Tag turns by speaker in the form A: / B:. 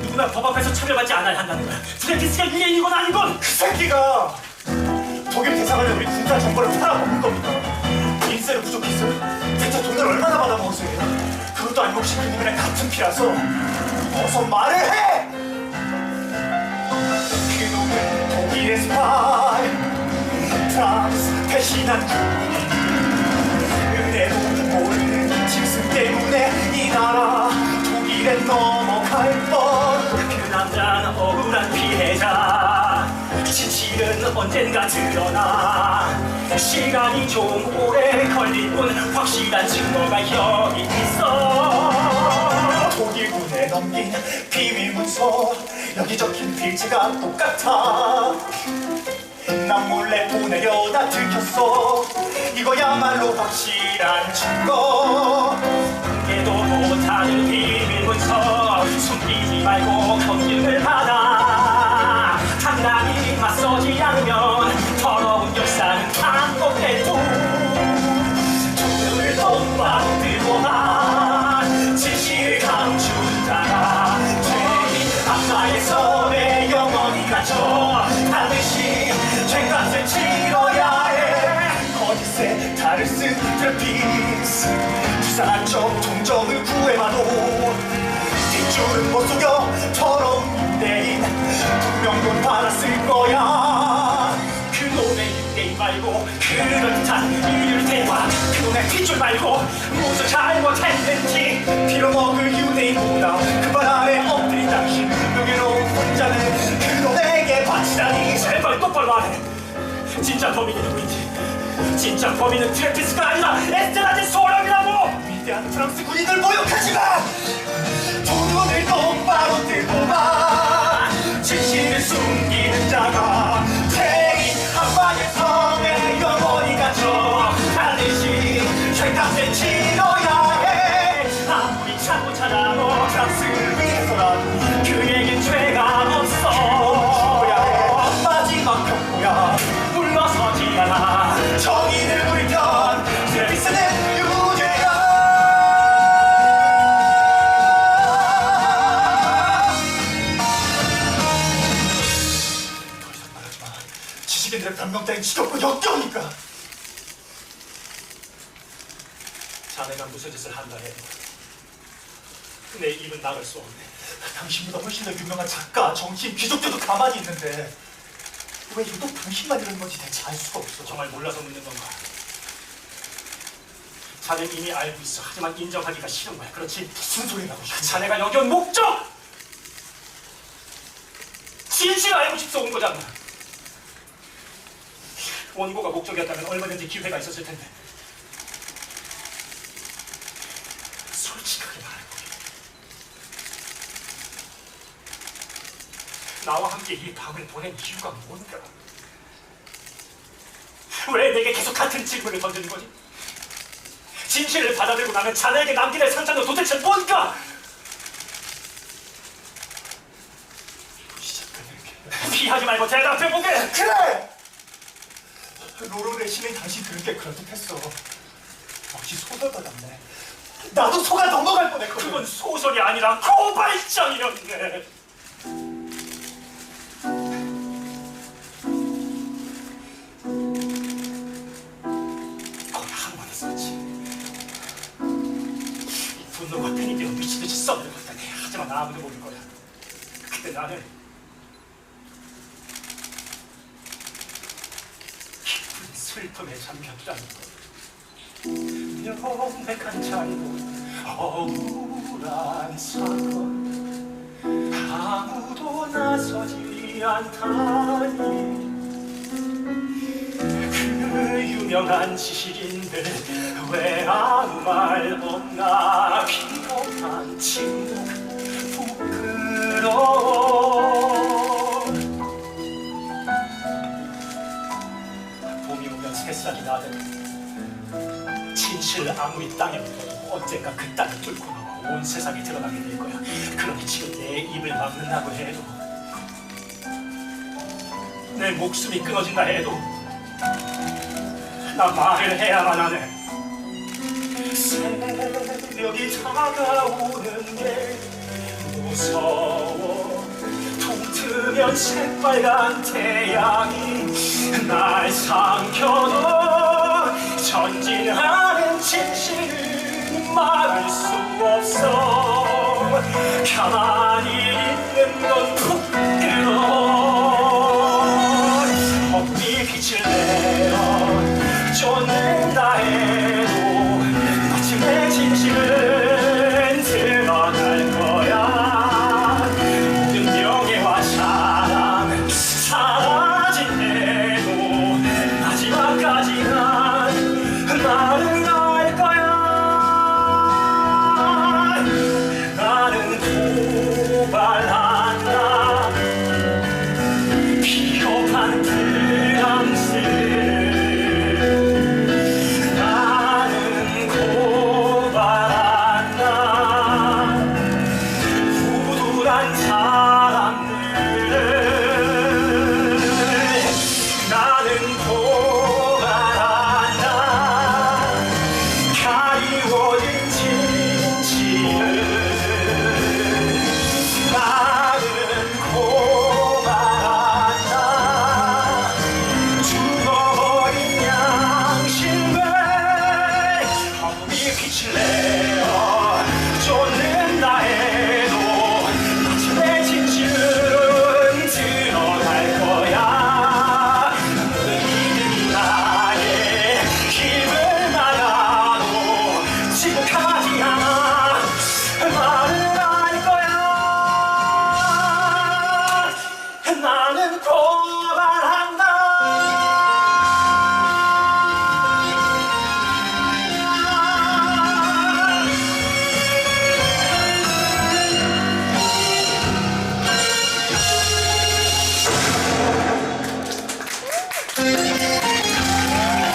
A: 누구나 법 앞에서 차별받지 않아야 한다는 거야. 프랭키스가 유엔이건 아니건
B: 그 새끼가 독일 대사관에 우리 군사 정보를 팔아먹은 겁니다. 인세를 부족했어요. 대체 돈을 얼마나 받아먹었어요? 그것도 아니고 혹시 그님이랑 같은 피라서 어서 말을 해! 그놈은 독일의 스파이 프랑스 배신한 군인 은혜도 모르는 짐승 때문에 이 나라 독일에 넘어
A: 언젠가 드러나. 시간이 좀 오래 걸릴 뿐 확실한 증거가 여기 있어.
B: 독일군에 넘긴 비밀 문서 여기 적힌 필지가 똑같아. 난 몰래 보내려다 들켰어. 이거야말로 확실한 증거.
A: 공개도 못하는 비밀 문서 숨기지 말고 검증을 받아
B: 거야.
A: 그놈의 유대인 말고 그럴듯한 이유를 대봐 그놈의 뒷줄 말고 무슨 잘못했는지
B: 빌어먹을 유대인보다. 그발 아래 엎드린 당신 여기로운 혼자는 그놈에게 바치다니
A: 제발 똑바로 말해. 진짜 범인이 누구인지 진짜 범인은 트래피스가 아니라 에스테라지 소령이라고!
B: 위대한 프랑스 군인을 모욕하지마! 두 눈을 똑바로
A: 그에겐 죄가 없어
B: 죽어야 해 마지막 경고야
A: 물러서지 않아
B: 정의는 우리 편 트래비스는 유죄야. 지식인들의 변명 따윈 지겹고 역겨우니까.
A: 자네가 무슨 짓을 한다 해도 내 입은 막을 수 없네
B: 당신보다 훨씬 더 유명한 작가, 정치인, 귀족들도 가만히 있는데 왜 유독 당신만 이러는 건지 대체 알 수가 없어.
A: 정말 몰라서 묻는 건가 자네는 이미 알고 있어 하지만 인정하기가 싫은 거야 그렇지
B: 무슨 소리라고 이거.
A: 자네가 여기 온 목적! 진실을 알고 싶어 온 거잖아. 원고가 목적이었다면 얼마든지 기회가 있었을 텐데. 솔직하게 말해보게. 나와 함께 이 밤을 보낸 이유가 뭔가? 왜 내게 계속 같은 질문을 던지는 거지? 진실을 받아들고 나면 자네에게 남기는 상처는 도대체 뭔가? 피하지 말고 대답해보게!
B: 게 그래! 로로의 신의 당신 들은 게 그럴듯했어. 역시 소설 같았네. 나도 속아 넘어갈 뻔했거든.
A: 그건 소설이 아니라 고발장이었네. 모를 거야. 그때 나는 깊은 슬픔에 잠겼다는 거. 명백한 잘못 억울한 사건 아무도 나서지 않다니 그 유명한 지식인들 왜 아무 말 없나 나무 이 땅에 묻어있고 언젠가 그 땅을 뚫고 나와 온 세상에 드러나게 될 거야. 그러니 지금 내 입을 막는다고 해도 내 목숨이 끊어진다 해도 나 말을 해야만 하네. 새벽이 다가오는데 무서워 통트면 새빨간 태양이 날 삼켜도 전진하 진실은 말할 수 없어. 가만히 있는 건 부끄러워 헛니 어, 빛을 내어 Thank you.